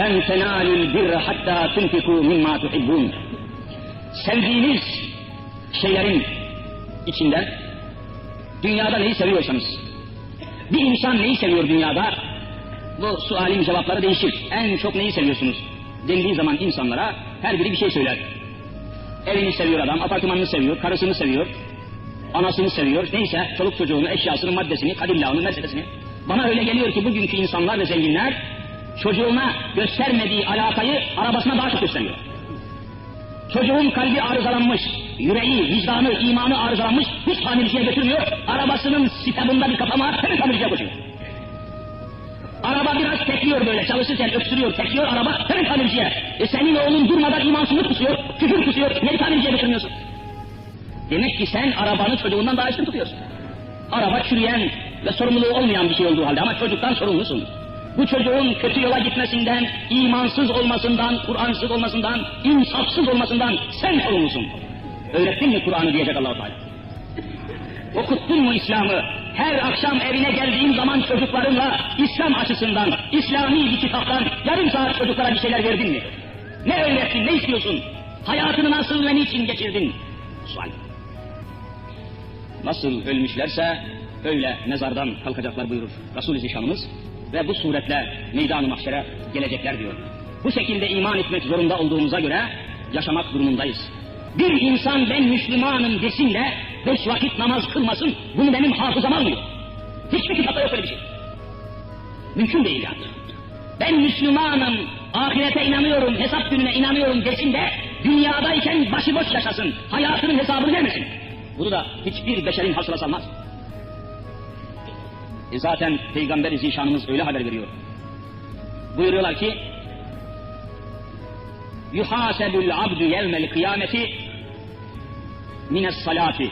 لَنْ تَنَالُوا الْبِرَّ حَتَّى تُنْفِقُوا مِمَّا تُحِبُّونَ Sevdiğiniz şeylerin içinden dünyada neyi seviyorsanız, bir insan neyi seviyor dünyada? Bu sualin cevapları değişir. En çok neyi seviyorsunuz? Dendiği zaman insanlara her biri bir şey söyler. Evini seviyor adam, apartmanını seviyor, karısını seviyor, anasını seviyor, neyse çoluk çocuğunu, eşyasını, maddesini, kadillahını, meselesini. Bana öyle geliyor ki bugünkü insanlar ve zenginler çocuğuna göstermediği alakayı arabasına daha çok gösteriyor. Çocuğun kalbi arızalanmış, yüreği, vicdanı, imanı arızalanmış, hiç tamirciye götürmüyor, arabasının sitabında bir kapama hemen tamirciye koşuyor. Araba biraz tekliyor böyle, çalışırken öksürüyor, tekliyor araba hemen tamirciye. E senin oğlun durmadan imansızlık kusuyor, küfür kusuyor, niye tamirciye götürmüyorsun? Demek ki sen arabanı çocuğundan daha üstün tutuyorsun. Araba çürüyen ve sorumluluğu olmayan bir şey olduğu halde ama çocuktan sorumlusun. Bu çocuğun kötü yola gitmesinden, imansız olmasından, Kur'ansız olmasından, insafsız olmasından sen sorumlusun. Öğrettin mi Kur'an'ı diyecek allah Teala. Okuttun mu İslam'ı? Her akşam evine geldiğin zaman çocuklarınla İslam açısından, İslami bir kitaptan yarım saat çocuklara bir şeyler verdin mi? Ne öğrettin, ne istiyorsun? Hayatını nasıl ve niçin geçirdin? Sual. Nasıl ölmüşlerse öyle mezardan kalkacaklar buyurur Resul-i Zişanımız ve bu suretle meydan-ı mahşere gelecekler diyor. Bu şekilde iman etmek zorunda olduğumuza göre yaşamak durumundayız. Bir insan ben Müslümanım desin de beş vakit namaz kılmasın, bunu benim hafızam almıyor. Hiçbir kitapta yok öyle bir şey. Mümkün değil yani. Ben Müslümanım, ahirete inanıyorum, hesap gününe inanıyorum desin de dünyadayken başıboş yaşasın, hayatının hesabını vermesin. Bunu da hiçbir beşerin hasıla salmaz. E zaten Peygamber-i Zişanımız öyle haber veriyor. Buyuruyorlar ki yuhasebul abdu yevmel kıyameti mines salati.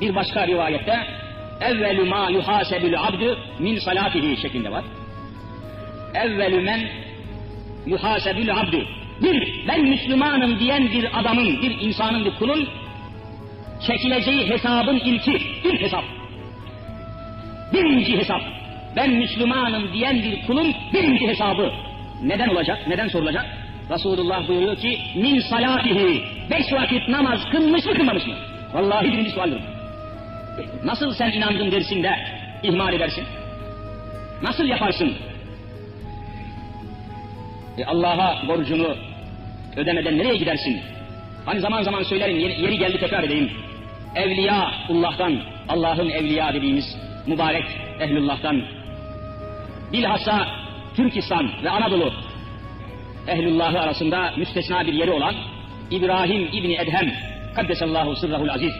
Bir başka rivayette evvelü ma yuhasebul abdu min salatihi şeklinde var. Evvelü men yuhasebul abdu. Bir, ben Müslümanım diyen bir adamın, bir insanın, bir kulun çekileceği hesabın ilki, ilk hesap. Birinci hesap. Ben Müslümanım diyen bir kulun birinci hesabı. Neden olacak? Neden sorulacak? Resulullah buyuruyor ki min salatihi beş vakit namaz kılmış mı kılmamış mı? Vallahi birinci sualdir. Nasıl sen inandın dersin de ihmal edersin? Nasıl yaparsın? E Allah'a borcunu ödemeden nereye gidersin? Hani zaman zaman söylerim, yeri, yeri geldi tekrar edeyim. Evliyaullah'tan, Allah'ın evliya dediğimiz mübarek ehlullah'tan, bilhassa Türkistan ve Anadolu ehlullahı arasında müstesna bir yeri olan İbrahim İbni Edhem, Kaddesallahu sırrahul aziz,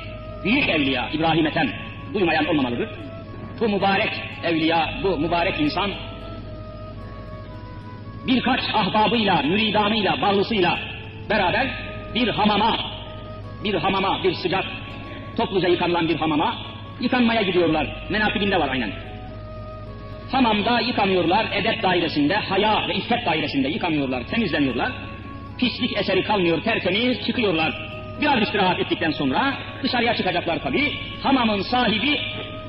büyük evliya İbrahim Ethem, duymayan olmamalıdır. Bu mübarek evliya, bu mübarek insan birkaç ahbabıyla, müridanıyla, bağlısıyla beraber bir hamama, bir hamama, bir sıcak, topluca yıkanılan bir hamama, yıkanmaya gidiyorlar. Menakibinde var aynen. Hamamda yıkanıyorlar, edep dairesinde, haya ve iffet dairesinde yıkanıyorlar, temizleniyorlar. Pislik eseri kalmıyor, tertemiz çıkıyorlar. Biraz istirahat ettikten sonra dışarıya çıkacaklar tabii. Hamamın sahibi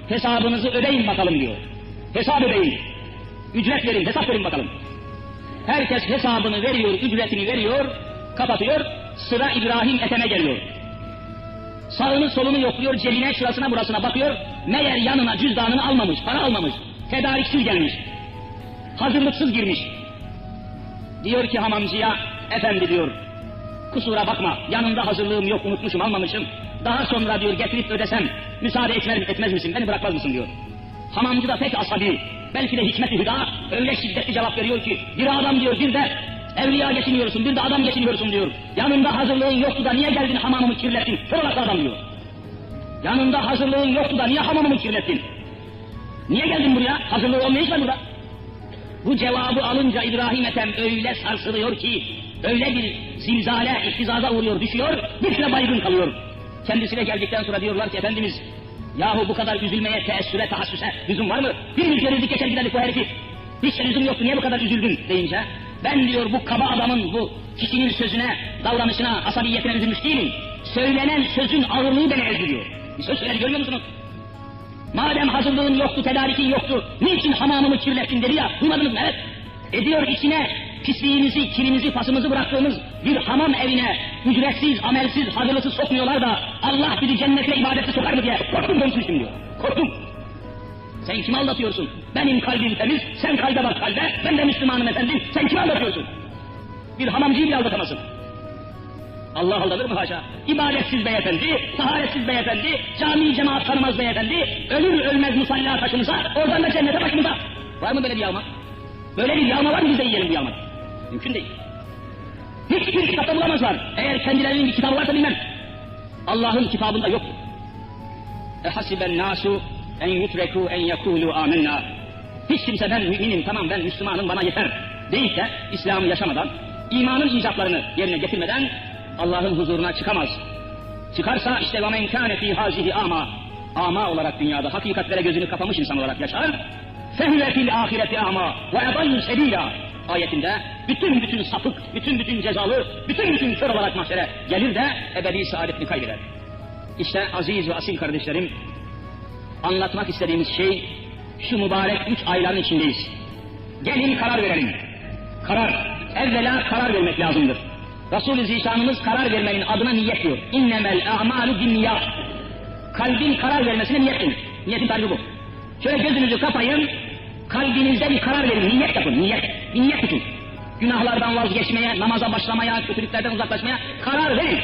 hesabınızı ödeyin bakalım diyor. Hesap ödeyin. Ücret verin, hesap verin bakalım. Herkes hesabını veriyor, ücretini veriyor, kapatıyor. Sıra İbrahim Ethem'e geliyor. Sağını solunu yokluyor, cebine şurasına burasına bakıyor. Meğer yanına cüzdanını almamış, para almamış. Tedariksiz gelmiş. Hazırlıksız girmiş. Diyor ki hamamcıya, efendi diyor, kusura bakma, yanında hazırlığım yok, unutmuşum, almamışım. Daha sonra diyor getirip ödesem, müsaade etmez, etmez misin, beni bırakmaz mısın diyor. Hamamcı da pek asabi, belki de hikmet-i hüda, öyle şiddetli cevap veriyor ki, bir adam diyor, bir de evliya geçiniyorsun, bir de adam geçiniyorsun diyor. Yanında hazırlığın yoktu da niye geldin hamamımı kirlettin? Kırılaklı adam diyor. Yanında hazırlığın yoktu da niye hamamımı kirlettin? Niye geldin buraya? Hazırlığı olmayan iş var burada. Bu cevabı alınca İbrahim Ethem öyle sarsılıyor ki, öyle bir zilzale, ihtizaza uğruyor, düşüyor, bir süre baygın kalıyor. Kendisine geldikten sonra diyorlar ki Efendimiz, yahu bu kadar üzülmeye, teessüre, tahassüse lüzum var mı? Birimiz gerildik geçer giderdik bu herifi. Hiç lüzum yoktu, niye bu kadar üzüldün deyince, ben diyor bu kaba adamın bu kişinin sözüne, davranışına, asabiyetine üzülmüş değilim. Söylenen sözün ağırlığı beni ezdiriyor. Bir söz söyler görmüyor musunuz? Madem hazırlığın yoktu, tedarikin yoktu, niçin hamamımı kirlettin dedi ya, duymadınız mı? Evet. Ediyor içine pisliğimizi, kirimizi, pasımızı bıraktığımız bir hamam evine ücretsiz, amelsiz, hazırlıksız sokmuyorlar da Allah bizi cennete ibadete sokar mı diye korktum konuşmuştum diyor. Korktum. Sen kimi aldatıyorsun? Benim kalbim temiz, sen kalbe bak kalbe, ben de Müslümanım efendim, sen kimi aldatıyorsun? Bir hamamcıyı bile aldatamazsın. Allah aldatır mı haşa? İbadetsiz beyefendi, taharetsiz beyefendi, cami cemaat tanımaz beyefendi, ölür ölmez musalla taşımıza, oradan da cennete başımıza. Var mı böyle bir yağma? Böyle bir yağma var mı biz de yiyelim bu yağmayı? Mümkün değil. Hiçbir kitapta bulamazlar. Eğer kendilerinin bir kitabı varsa bilmem. Allah'ın kitabında yoktur. Ehasiben nasu en yutreku en yekulu amenna. Hiç kimse ben müminim, tamam ben Müslümanım bana yeter deyip de İslam'ı yaşamadan, imanın icablarını yerine getirmeden Allah'ın huzuruna çıkamaz. Çıkarsa işte وَمَنْ كَانَ ف۪ي هَذِهِ ama ama olarak dünyada hakikatlere gözünü kapamış insan olarak yaşar. فَهُوَ فِي الْآخِرَةِ ama وَاَضَلُّ سَب۪يلًا ayetinde bütün bütün sapık, bütün bütün cezalı, bütün bütün kör olarak mahşere gelir de ebedi saadetini kaybeder. İşte aziz ve asil kardeşlerim, anlatmak istediğimiz şey şu mübarek üç ayların içindeyiz. Gelin karar verelim. Karar. Evvela karar vermek lazımdır. Resul-i Zişanımız karar vermenin adına niyet diyor. İnnemel a'malu bin niyat. Kalbin karar vermesine niyet denir. Niyetin tarifi bu. Şöyle gözünüzü kapayın, kalbinizde bir karar verin, niyet yapın, niyet. Bir niyet tutun. Günahlardan vazgeçmeye, namaza başlamaya, kötülüklerden uzaklaşmaya karar verin.